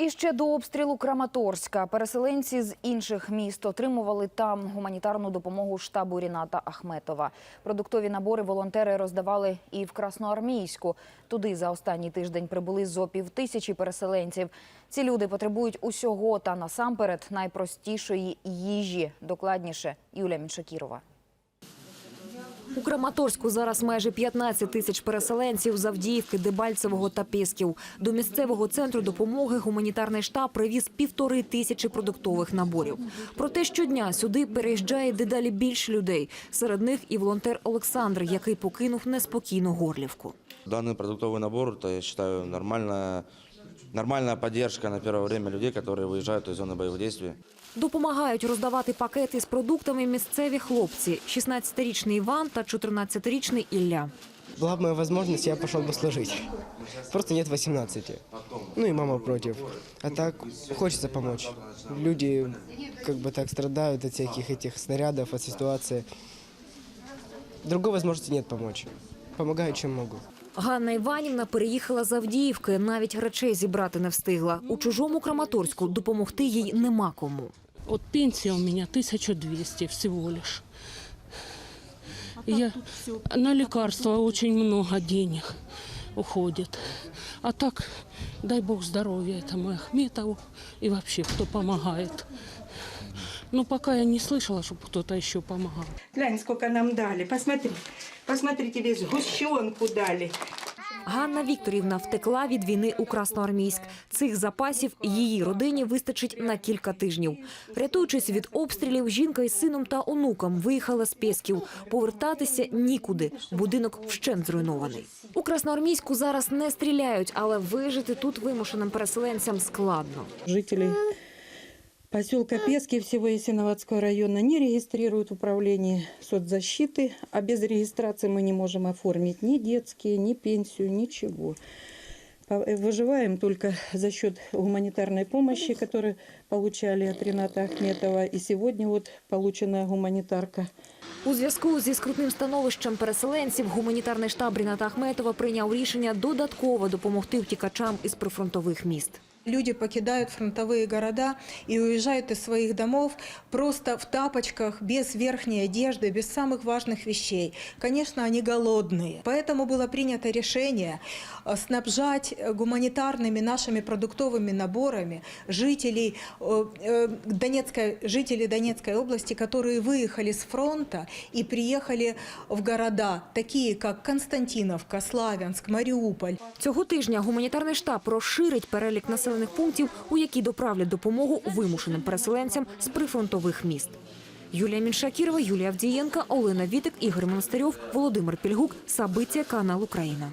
І ще до обстрілу Краматорська переселенці з інших міст отримували там гуманітарну допомогу штабу Ріната Ахметова. Продуктові набори волонтери роздавали і в Красноармійську. Туди за останній тиждень прибули зо півтисячі переселенців. Ці люди потребують усього та насамперед найпростішої їжі. Докладніше Юлія Міншакірова. У Краматорську зараз майже 15 тисяч переселенців з Авдіївки, Дебальцевого та Пісків. До місцевого центру допомоги гуманітарний штаб привіз півтори тисячі продуктових наборів. Проте щодня сюди переїжджає дедалі більше людей. Серед них і волонтер Олександр, який покинув неспокійну горлівку. Данный продуктовый набор, это, я считаю, нормальная, нормальная поддержка на первое время людей, которые выезжают из зоны боевых действий. Допомагають роздавати пакети з продуктами місцеві хлопці: 16-річний Іван та 14-річний Ілля. Была бы моя возможность, я пошел бы служить. Просто нет 18. Ну и мама против. А так хочется помочь. Люди как бы так страдают от всяких этих снарядов, от ситуации. Другой возможности нет помочь. Помогаю, чем могу. Ганна Іванівна переїхала з Авдіївки, навіть речей зібрати не встигла. У чужому Краматорську допомогти їй нема кому. Вот пенсия у меня 1200 всего лишь. Я на лекарства очень много денег уходит. А так, дай бог здоровья этому Ахметову и вообще, кто помогает. Но пока я не слышала, чтобы кто-то еще помогал. Глянь, сколько нам дали. Посмотри. Посмотрите, весь сгущенку дали. Ганна Вікторівна втекла від війни у Красноармійськ. Цих запасів її родині вистачить на кілька тижнів. Рятуючись від обстрілів, жінка із сином та онуком виїхала з Пєсків. Повертатися нікуди. Будинок вщент зруйнований. У Красноармійську зараз не стріляють, але вижити тут вимушеним переселенцям складно. Жители поселка Пески всего Ясиноватского района не регистрируют в управлении соцзащиты, а без регистрации мы не можем оформить ни детские, ни пенсию, ничего. По- э, Выживаем только за счет гуманитарной помощи, которую получали от Рената Ахметова. И сегодня вот полученная гуманитарка. У зв'язку зі скрутним становищем переселенців гуманітарний штаб Ріната Ахметова прийняв рішення додатково допомогти втікачам із прифронтових міст. Люди покидают фронтовые города и уезжают из своих домов просто в тапочках, без верхней одежды, без самых важных вещей. Конечно, они голодные. Поэтому было принято решение э, снабжать э, гуманитарными нашими продуктовыми наборами жителей э, э, Донецкой, жителей Донецкой области, которые выехали с фронта и приехали в города, такие как Константиновка, Славянск, Мариуполь. Цього тижня гуманітарний штаб розширить перелік населених пунктів, у які доправлять допомогу вимушеним переселенцям з прифронтових міст. Юлія Міншакірова, Юлія Авдієнка, Олена Вітик, Ігор Монастирьов, Володимир Пільгук. Сабиція, канал Україна.